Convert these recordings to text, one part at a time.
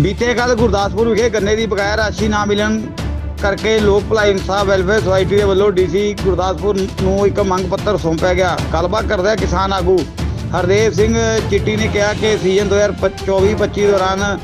ਬੀਤੇ ਕੱਲ ਗੁਰਦਾਸਪੁਰ ਵਿਖੇ ਗੰਨੇ ਦੀ ਬਕਾਇਆ ਰਾਸ਼ੀ ਨਾ ਮਿਲਣ ਕਰਕੇ ਲੋਕ ਭਲਾਈ ਇਨਸਾਫ ਵੈਲਫੇਅਰ ਸੁਸਾਇਟੀ ਦੇ ਵੱਲੋਂ ਡੀਸੀ ਗੁਰਦਾਸਪੁਰ ਨੂੰ ਇੱਕ ਮੰਗ ਪੱਤਰ ਸੌਂਪਿਆ ਗਿਆ। ਗੱਲਬਾਤ ਕਰਦਿਆਂ ਕਿਸਾਨ ਆਗੂ ਹਰਦੇਵ ਸਿੰਘ ਚਿੱਟੀ ਨੇ ਕਿਹਾ ਕਿ ਸੀਜ਼ਨ 2024-25 ਦੌਰਾਨ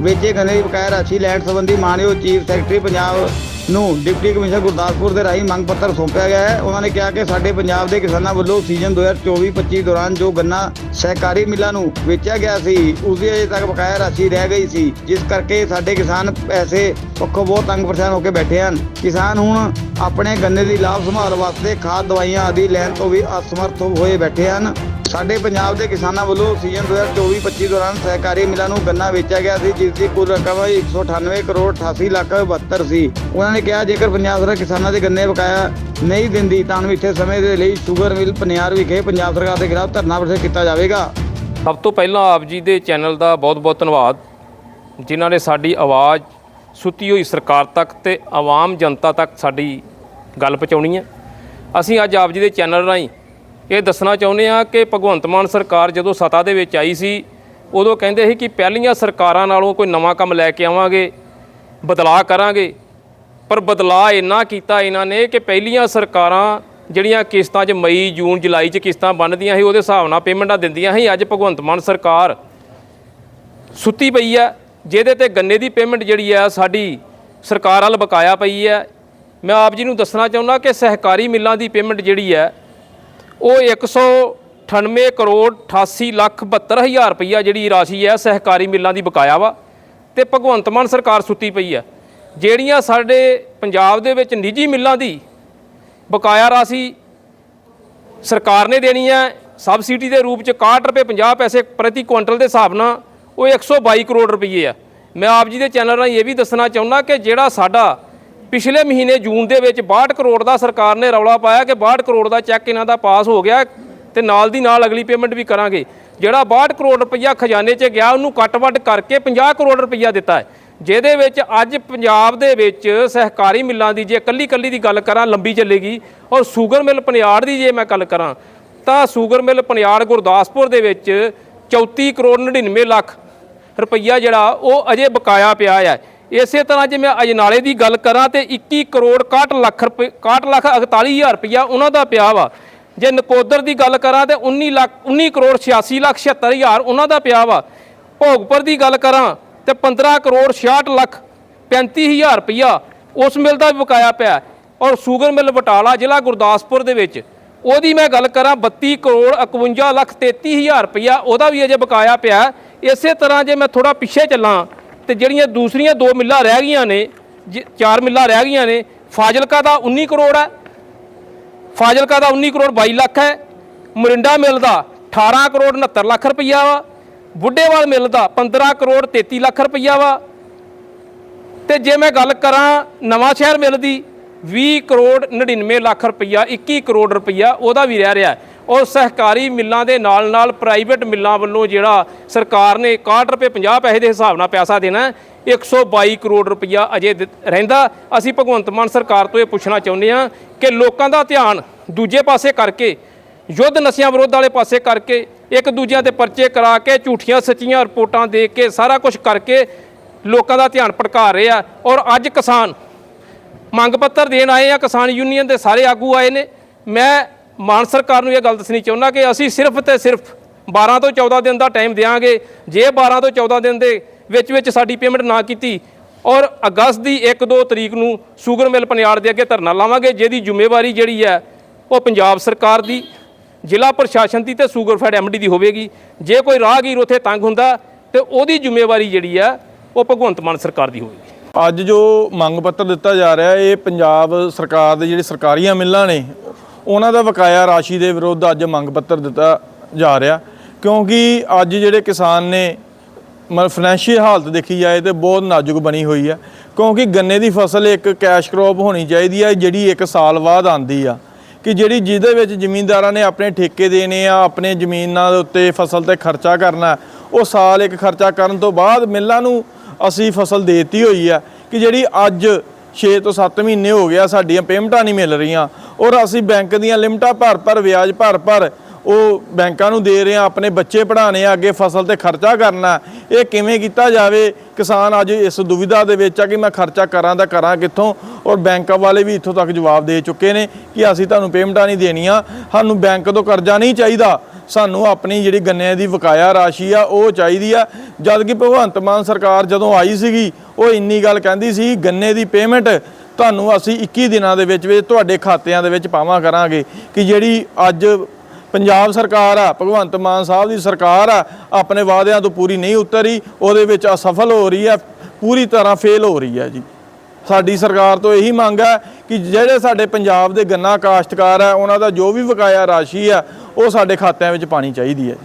ਵੇਚੇ ਗੰਨੇ ਦੀ ਬਕਾਇਆ ਰਾਸ਼ੀ ਲੈਣ ਸੰਬੰਧੀ ਮਾਨਯੋਗ ਚੀਫ ਸੈਕਟਰੀ ਪੰਜਾਬ ਨੂੰ ਡਿਪਟੀ ਕਮਿਸ਼ਨਰ ਗੁਰਦਾਸਪੁਰ ਦੇ ਰਾਹੀਂ ਮੰਗ ਪੱਤਰ ਸੌਂਪਿਆ ਗਿਆ ਹੈ। ਉਹਨਾਂ ਨੇ ਕਿਹਾ ਕਿ ਸਾਡੇ ਪੰਜਾਬ ਦੇ ਕਿਸਾਨਾਂ ਵੱਲੋਂ ਸੀਜ਼ਨ 2024-25 ਦੌਰਾਨ ਜੋ ਗੰਨਾ ਸਹਿਕਾਰੀ ਮਿੱਲਾਂ ਨੂੰ ਵੇਚਿਆ ਗਿਆ ਸੀ, ਉਸ ਦੀ ਅਜੇ ਤੱਕ ਬਕਾਇਆ ਰਾਸ਼ੀ ਰਹਿ ਗਈ ਸੀ। ਜਿਸ ਕਰਕੇ ਸਾਡੇ ਕਿਸਾਨ ਪੈਸੇ ਪੱਖੋਂ ਬਹੁਤ ਤੰਗ ਪਰੇਸ਼ਾਨ ਹੋ ਕੇ ਬੈਠੇ ਹਨ। ਕਿਸਾਨ ਹੁਣ ਆਪਣੇ ਗੰਨੇ ਦੀ ਲਾਭ ਸੰਭਾਲ ਵਾਸਤੇ ਖਾਦ, ਦਵਾਈਆਂ ਆਦਿ ਲੈਣ ਤੋਂ ਵੀ ਅਸਮਰਥ ਹੋਏ ਬੈਠੇ ਹਨ। ਸਾਡੇ ਪੰਜਾਬ ਦੇ ਕਿਸਾਨਾਂ ਵੱਲੋਂ ਸੀਜ਼ਨ 2024-25 ਦੌਰਾਨ ਸਹਿਕਾਰੀ ਮਿੱਲਾਂ ਨੂੰ ਗੰਨਾ ਵੇਚਿਆ ਗਿਆ ਸੀ, ਜਿਸ ਦੀ ਕੁੱਲ ਰਕਮ 198 ਕਰੋੜ 88 ਲੱਖ 72 ਸੀ। ਉਹਨਾਂ ਨੇ ਕਿਹਾ, ਜੇਕਰ ਪੰਜਾਬ ਸਰਕਾਰ ਕਿਸਾਨਾਂ ਦੇ ਗੰਨੇ ਬਕਾਇਆ ਨਹੀਂ ਦਿੰਦੀ, ਤਾਂ ਮਿੱਥੇ ਸਮੇਂ ਦੇ ਲਈ ਸ਼ੂਗਰ ਮਿਲ ਪਨਿਆਰ ਵਿਖੇ ਪੰਜਾਬ ਸਰਕਾਰ ਦੇ ਖਿਲਾਫ ਧਰਨਾ ਪ੍ਰਦਰਸ਼ਨ ਕੀਤਾ ਜਾਵੇਗਾ। ਸਭ ਤੋਂ ਪਹਿਲਾਂ ਆਪ ਜੀ ਦੇ ਚੈਨਲ ਦਾ ਬਹੁਤ-ਬਹੁਤ ਧੰਨਵਾਦ, ਜਿਨ੍ਹਾਂ ਨੇ ਸਾਡੀ ਆਵਾਜ਼ ਸੁੱਤੀ ਹੋਈ ਸਰਕਾਰ ਤੱਕ ਤੇ ਆਵਾਮ ਜਨਤਾ ਤੱਕ ਸਾਡੀ ਗੱਲ ਪਹੁੰਚਾਉਣੀ ਹੈ। ਅਸੀਂ ਅੱਜ ਆਪ ਜੀ ਦੇ ਚੈਨਲ ਰਾਹੀਂ ਇਹ ਦੱਸਣਾ ਚਾਹੁੰਦੇ ਹਾਂ ਕਿ ਭਗਵੰਤ ਮਾਨ ਸਰਕਾਰ ਜਦੋਂ ਸੱਤਾ ਦੇ ਵਿੱਚ ਆਈ ਸੀ, ਉਦੋਂ ਕਹਿੰਦੇ ਸੀ ਕਿ ਪਹਿਲੀਆਂ ਸਰਕਾਰਾਂ ਨਾਲੋਂ ਕੋਈ ਨਵਾਂ ਕੰਮ ਲੈ ਕੇ ਆਵਾਂਗੇ, ਬਦਲਾਅ ਕਰਾਂਗੇ। ਪਰ ਬਦਲਾਅ ਇੰਨਾ ਕੀਤਾ ਇਹਨਾਂ ਨੇ ਕਿ ਪਹਿਲੀਆਂ ਸਰਕਾਰਾਂ ਜਿਹੜੀਆਂ ਕਿਸ਼ਤਾਂ 'ਚ ਮਈ, ਜੂਨ, ਜੁਲਾਈ 'ਚ ਕਿਸ਼ਤਾਂ ਬਣਦੀਆਂ ਸੀ, ਉਹਦੇ ਹਿਸਾਬ ਨਾਲ ਪੇਮੈਂਟਾਂ ਦਿੰਦੀਆਂ ਸੀ। ਅੱਜ ਭਗਵੰਤ ਮਾਨ ਸਰਕਾਰ ਸੁੱਤੀ ਪਈ ਹੈ ਜਿਹਦੇ ਤੇ ਗੰਨੇ ਦੀ ਪੇਮੈਂਟ ਜਿਹੜੀ ਹੈ ਸਾਡੀ ਸਰਕਾਰ ਵੱਲ ਬਕਾਇਆ ਪਈ ਹੈ ਮੈਂ ਆਪ ਜੀ ਨੂੰ ਦੱਸਣਾ ਚਾਹੁੰਦਾ ਕਿ ਸਹਿਕਾਰੀ ਮਿੱਲਾਂ ਦੀ ਪੇਮੈਂਟ ਜਿਹੜੀ ਹੈ ਉਹ 198 ਕਰੋੜ 88 ਲੱਖ 72 ਹਜ਼ਾਰ ਰੁਪਈਆ ਜਿਹੜੀ ਰਾਸ਼ੀ ਹੈ ਸਹਿਕਾਰੀ ਮਿੱਲਾਂ ਦੀ ਬਕਾਇਆ ਵਾ ਤੇ ਭਗਵੰਤ ਮਾਨ ਸਰਕਾਰ ਸੁੱਤੀ ਪਈ ਆ ਜਿਹੜੀਆਂ ਸਾਡੇ ਪੰਜਾਬ ਦੇ ਵਿੱਚ ਨਿੱਜੀ ਮਿੱਲਾਂ ਦੀ ਬਕਾਇਆ ਰਾਸ਼ੀ ਸਰਕਾਰ ਨੇ ਦੇਣੀ ਹੈ, ਸਬਸਿਡੀ ਦੇ ਰੂਪ ਚ 61 ਰੁਪਏ 50 ਪੈਸੇ ਪ੍ਰਤੀ ਕੁਇੰਟਲ ਦੇ ਹਿਸਾਬ ਨਾਲ ਉਹ 122 ਕਰੋੜ ਰੁਪਏ ਆ। ਮੈਂ ਆਪ ਜੀ ਦੇ ਚੈਨਲ ਰਾਹੀਂ ਇਹ ਵੀ ਦੱਸਣਾ ਚਾਹੁੰਦਾ ਕਿ ਜਿਹੜਾ ਸਾਡਾ ਪਿਛਲੇ ਮਹੀਨੇ ਜੂਨ ਦੇ ਵਿੱਚ 62 ਕਰੋੜ ਦਾ ਸਰਕਾਰ ਨੇ ਰੌਲਾ ਪਾਇਆ ਕਿ 62 ਕਰੋੜ ਦਾ ਚੈੱਕ ਇਹਨਾਂ ਦਾ ਪਾਸ ਹੋ ਗਿਆ ਤੇ ਨਾਲ ਦੀ ਨਾਲ ਅਗਲੀ ਪੇਮੈਂਟ ਵੀ ਕਰਾਂਗੇ। ਜਿਹੜਾ 62 ਕਰੋੜ ਰੁਪਈਆ ਖਜ਼ਾਨੇ 'ਚ ਗਿਆ, ਉਹਨੂੰ ਕੱਟ-ਵੱਟ ਕਰਕੇ 50 ਕਰੋੜ ਰੁਪਈਆ ਦਿੱਤਾ ਹੈ। ਜਿਹਦੇ ਵਿੱਚ ਅੱਜ ਪੰਜਾਬ ਦੇ ਵਿੱਚ ਸਹਿਕਾਰੀ ਮਿੱਲਾਂ ਦੀ ਜੇ ਕੱਲੀ-ਕੱਲੀ ਦੀ ਗੱਲ ਕਰਾਂ, ਲੰਬੀ ਚੱਲੇਗੀ। ਔਰ ਸ਼ੂਗਰ ਮਿਲ ਪਨਿਆੜ ਦੀ ਜੇ ਮੈਂ ਗੱਲ ਕਰਾਂ, ਤਾਂ ਸ਼ੂਗਰ ਮਿਲ ਪਨਿਆੜ ਗੁਰਦਾਸਪੁਰ ਦੇ ਵਿੱਚ 34 ਕਰੋੜ 99 ਲੱਖ ਰੁਪਈਆ ਜਿਹੜਾ, ਉਹ ਅਜੇ ਬਕਾਇਆ ਪਿਆ ਹੈ। ਇਸੇ ਤਰ੍ਹਾਂ ਜੇ ਮੈਂ ਅਜਨਾਲੇ ਦੀ ਗੱਲ ਕਰਾਂ ਤੇ 21 ਕਰੋੜ 61 ਲੱਖ ਰੁਪਏ 61 ਲੱਖ 41 ਹਜ਼ਾਰ ਰੁਪਈਆ ਉਹਨਾਂ ਦਾ ਪਿਆ ਵਾ। ਜੇ ਨਕੋਦਰ ਦੀ ਗੱਲ ਕਰਾਂ ਤੇ 19 ਲੱਖ 19 ਕਰੋੜ 86 ਲੱਖ 76 ਹਜ਼ਾਰ ਉਹਨਾਂ ਦਾ ਪਿਆ ਵਾ। ਭੋਗਪੁਰ ਦੀ ਗੱਲ ਕਰਾਂ ਤੇ 15 ਕਰੋੜ 66 ਲੱਖ 35 ਹਜ਼ਾਰ ਰੁਪਈਆ ਉਸ ਮਿਲ ਦਾ ਵੀ ਬਕਾਇਆ ਪਿਆ ਔਰ ਸ਼ੂਗਰ ਮਿਲ ਬਟਾਲਾ ਜ਼ਿਲ੍ਹਾ ਗੁਰਦਾਸਪੁਰ ਦੇ ਵਿੱਚ। ਉਹਦੀ ਮੈਂ ਗੱਲ ਕਰਾਂ 32 ਕਰੋੜ 51 ਲੱਖ 33 ਹਜ਼ਾਰ ਰੁਪਈਆ ਉਹਦਾ ਵੀ ਅਜੇ ਬਕਾਇਆ ਪਿਆ ਇਸੇ ਤਰ੍ਹਾਂ ਜੇ ਮੈਂ ਥੋੜਾ ਪਿੱਛੇ ਚੱਲਾਂ ਤੇ ਜਿਹੜੀਆਂ ਦੂਸਰੀਆਂ ਦੋ ਮਿੱਲਾਂ ਰਹਿ ਗਈਆਂ ਨੇ, ਜ- ਚਾਰ ਮਿੱਲਾਂ ਰਹਿ ਗਈਆਂ ਨੇ, ਫਾਜ਼ਿਲਕਾ ਦਾ 19 ਕਰੋੜ ਹੈ। ਫਾਜ਼ਿਲਕਾ ਦਾ 19 ਕਰੋੜ 22 ਲੱਖ ਹੈ। ਮਰਿੰਡਾ ਮਿਲ ਦਾ 18 ਕਰੋੜ 69 ਲੱਖ ਰੁਪਈਆ ਵਾ। ਬੁੱਢੇਵਾਲ ਮਿਲ ਦਾ 15 ਕਰੋੜ 33 ਲੱਖ ਰੁਪਈਆ ਵਾ। ਤੇ ਜੇ ਮੈਂ ਗੱਲ ਕਰਾਂ ਨਵਾਂ ਸ਼ਹਿਰ ਮਿਲ ਦੀ 20 ਕਰੋੜ 99 ਲੱਖ ਰੁਪਈਆ 21 ਕਰੋੜ ਰੁਪਈਆ ਉਹਦਾ ਵੀ ਰਹਿ ਰਿਹਾ ਔਰ ਸਹਿਕਾਰੀ ਮਿੱਲਾਂ ਦੇ ਨਾਲ ਨਾਲ ਪ੍ਰਾਈਵੇਟ ਮਿੱਲਾਂ ਵੱਲੋਂ ਜਿਹੜਾ ਸਰਕਾਰ ਨੇ 61 ਰੁਪਏ 50 ਪੈਸੇ ਦੇ ਹਿਸਾਬ ਨਾਲ ਪੈਸਾ ਦੇਣਾ ਹੈ, 122 ਕਰੋੜ ਰੁਪਈਆ ਅਜੇ ਦਿੱਤ- ਰਹਿੰਦਾ। ਅਸੀਂ ਭਗਵੰਤ ਮਾਨ ਸਰਕਾਰ ਤੋਂ ਇਹ ਪੁੱਛਣਾ ਚਾਹੁੰਦੇ ਹਾਂ ਕਿ ਲੋਕਾਂ ਦਾ ਧਿਆਨ ਦੂਜੇ ਪਾਸੇ ਕਰਕੇ ਯੁੱਧ ਨਸ਼ਿਆਂ ਵਿਰੋਧ ਵਾਲੇ ਪਾਸੇ ਕਰਕੇ ਇੱਕ ਦੂਜਿਆਂ ਤੇ ਪਰਚੇ ਕਰਾ ਕੇ ਝੂਠੀਆਂ ਸੱਚੀਆਂ ਰਿਪੋਰਟਾਂ ਦੇ ਕੇ ਸਾਰਾ ਕੁਝ ਕਰਕੇ ਲੋਕਾਂ ਦਾ ਧਿਆਨ ਭਟਕਾ ਰਹੇ ਆ ਔਰ ਅੱਜ ਕਿਸਾਨ ਮੰਗ ਪੱਤਰ ਦੇਣ ਆਏ ਆ, ਕਿਸਾਨ ਯੂਨੀਅਨ ਦੇ ਸਾਰੇ ਆਗੂ ਆਏ ਨੇ। ਮੈਂ ਮਾਨ ਸਰਕਾਰ ਨੂੰ ਇਹ ਗੱਲ ਦੱਸਣੀ ਚਾਹੁੰਦਾ ਕਿ ਅਸੀਂ ਸਿਰਫ ਤੇ ਸਿਰਫ 12 ਤੋਂ 14 ਦਿਨ ਦਾ ਟਾਈਮ ਦੇਵਾਂਗੇ ਜੇ 12 ਤੋਂ 14 ਦਿਨ ਦੇ ਵਿੱਚ ਵਿੱਚ ਸਾਡੀ ਪੇਮੈਂਟ ਨਾ ਕੀਤੀ ਔਰ ਅਗਸਤ ਦੀ 1-2 ਤਰੀਕ ਨੂੰ ਸ਼ੂਗਰ ਮਿਲ ਪਨਿਆੜ ਦੇ ਅੱਗੇ ਧਰਨਾ ਲਾਵਾਂਗੇ, ਜਿਹਦੀ ਜ਼ਿੰਮੇਵਾਰੀ ਜਿਹੜੀ ਹੈ ਉਹ ਪੰਜਾਬ ਸਰਕਾਰ ਦੀ, ਜ਼ਿਲ੍ਹਾ ਪ੍ਰਸ਼ਾਸਨ ਦੀ ਤੇ ਸ਼ੂਗਰ ਫੈਡ ਐਮਡੀ ਦੀ ਹੋਵੇਗੀ। ਜੇ ਕੋਈ ਰਾਹਗੀਰ ਉੱਥੇ ਤੰਗ ਹੁੰਦਾ ਤੇ ਉਹਦੀ ਜ਼ਿੰਮੇਵਾਰੀ ਜਿਹੜੀ ਆ ਉਹ ਭਗਵੰਤ ਮਾਨ ਸਰਕਾਰ ਦੀ ਹੋਵੇਗੀ। ਅੱਜ ਜੋ ਮੰਗ ਪੱਤਰ ਦਿੱਤਾ ਜਾ ਰਿਹਾ, ਇਹ ਪੰਜਾਬ ਸਰਕਾਰ ਦੇ ਜਿਹੜੇ ਸਰਕਾਰੀਆਂ ਮਿੱਲਾਂ ਨੇ, ਉਹਨਾਂ ਦਾ ਬਕਾਇਆ ਰਾਸ਼ੀ ਦੇ ਵਿਰੁੱਧ ਅੱਜ ਮੰਗ ਪੱਤਰ ਦਿੱਤਾ ਜਾ ਰਿਹਾ। ਕਿਉਂਕਿ ਅੱਜ ਜਿਹੜੇ ਕਿਸਾਨ ਨੇ, ਮਤਲਬ ਫਾਈਨੈਂਸ਼ੀਅਲ ਹਾਲਤ ਦੇਖੀ ਜਾਏ ਤੇ ਬਹੁਤ ਨਾਜ਼ੁਕ ਬਣੀ ਹੋਈ ਹੈ ਕਿਉਂਕਿ ਗੰਨੇ ਦੀ ਫਸਲ ਇੱਕ ਕੈਸ਼ ਕ੍ਰੌਪ ਹੋਣੀ ਚਾਹੀਦੀ ਹੈ ਜਿਹੜੀ ਇੱਕ ਸਾਲ ਬਾਅਦ ਆਂਦੀ ਆ। ਕਿ ਜਿਹੜੀ ਜਿਹਦੇ ਵਿੱਚ ਜ਼ਮੀਨਦਾਰਾਂ ਨੇ ਆਪਣੇ ਠੇਕੇ ਦੇਣੇ ਆ, ਆਪਣੇ ਜ਼ਮੀਨਾਂ ਦੇ ਉੱਤੇ ਫਸਲ ਤੇ ਖਰਚਾ ਕਰਨਾ, ਉਹ ਸਾਲ ਇੱਕ ਖਰਚਾ ਕਰਨ ਤੋਂ ਬਾਅਦ ਮਿੱਲਾਂ ਨੂੰ ਅਸੀਂ ਫਸਲ ਦੇਤੀ ਹੋਈ ਆ ਕਿ ਜਿਹੜੀ ਅੱਜ 6 ਤੋਂ 7 ਮਹੀਨੇ ਹੋ ਗਿਆ ਸਾਡੀਆਂ ਪੇਮੈਂਟਾਂ ਨਹੀਂ ਮਿਲ ਰਹੀਆਂ। ਔਰ ਅਸੀਂ ਬੈਂਕ ਦੀਆਂ ਲਿਮਟਾਂ ਭਰ ਭਰ ਵਿਆਜ ਭਰ ਭਰ ਉਹ ਬੈਂਕਾਂ ਨੂੰ ਦੇ ਰਹੇ ਆ, ਆਪਣੇ ਬੱਚੇ ਪੜ੍ਹਾਉਣੇ ਆ, ਅੱਗੇ ਫਸਲ ਤੇ ਖਰਚਾ ਕਰਨਾ, ਇਹ ਕਿਵੇਂ ਕੀਤਾ ਜਾਵੇ? ਕਿਸਾਨ ਅੱਜ ਇਸ ਦੁਵਿਧਾ ਦੇ ਵਿੱਚ ਆ ਕਿ ਮੈਂ ਖਰਚਾ ਕਰਾਂ ਤਾਂ ਕਰਾਂ ਕਿੱਥੋਂ? ਔਰ ਬੈਂਕਾਂ ਵਾਲੇ ਵੀ ਇੱਥੋਂ ਤੱਕ ਜਵਾਬ ਦੇ ਚੁੱਕੇ ਨੇ ਕਿ ਅਸੀਂ ਤੁਹਾਨੂੰ ਪੇਮੈਂਟਾਂ ਨਹੀਂ ਦੇਣੀਆਂ, ਸਾਨੂੰ ਬੈਂਕ ਤੋਂ ਕਰਜ਼ਾ ਨਹੀਂ ਚਾਹੀਦਾ। ਸਾਨੂੰ ਆਪਣੀ ਜਿਹੜੀ ਗੰਨੇ ਦੀ ਬਕਾਇਆ ਰਾਸ਼ੀ ਆ, ਉਹ ਚਾਹੀਦੀ ਆ। ਜਦ ਕਿ ਭਗਵੰਤ ਮਾਨ ਸਰਕਾਰ ਜਦੋਂ ਆਈ ਸੀਗੀ, ਉਹ ਇੰਨੀ ਗੱਲ ਕਹਿੰਦੀ ਸੀ, ਗੰਨੇ ਦੀ ਪੇਮੈਂਟ ਤੁਹਾਨੂੰ ਅਸੀਂ 21 ਦਿਨਾਂ ਦੇ ਵਿੱਚ ਵਿੱਚ ਤੁਹਾਡੇ ਖਾਤਿਆਂ ਦੇ ਵਿੱਚ ਪਾਵਾਂ ਕਰਾਂਗੇ। ਕਿ ਜਿਹੜੀ ਅੱਜ ਪੰਜਾਬ ਸਰਕਾਰ ਆ, ਭਗਵੰਤ ਮਾਨ ਸਾਹਿਬ ਦੀ ਸਰਕਾਰ ਆ, ਆਪਣੇ ਵਾਅਦਿਆਂ ਤੋਂ ਪੂਰੀ ਨਹੀਂ ਉਤਰੀ, ਉਹਦੇ ਵਿੱਚ ਅਸਫਲ ਹੋ ਰਹੀ ਹੈ ਪੂਰੀ ਤਰ੍ਹਾਂ ਫੇਲ ਹੋ ਰਹੀ ਹੈ ਜੀ। ਸਾਡੀ ਸਰਕਾਰ ਤੋਂ ਇਹੀ ਮੰਗ ਹੈ ਕਿ ਜਿਹੜੇ ਸਾਡੇ ਪੰਜਾਬ ਦੇ ਗੰਨਾ ਕਾਸ਼ਤਕਾਰ ਆ, ਉਹਨਾਂ ਦਾ ਜੋ ਵੀ ਬਕਾਇਆ ਰਾਸ਼ੀ ਆ, ਉਹ ਸਾਡੇ ਖਾਤਿਆਂ ਵਿੱਚ ਪਾਣੀ ਚਾਹੀਦੀ ਹੈ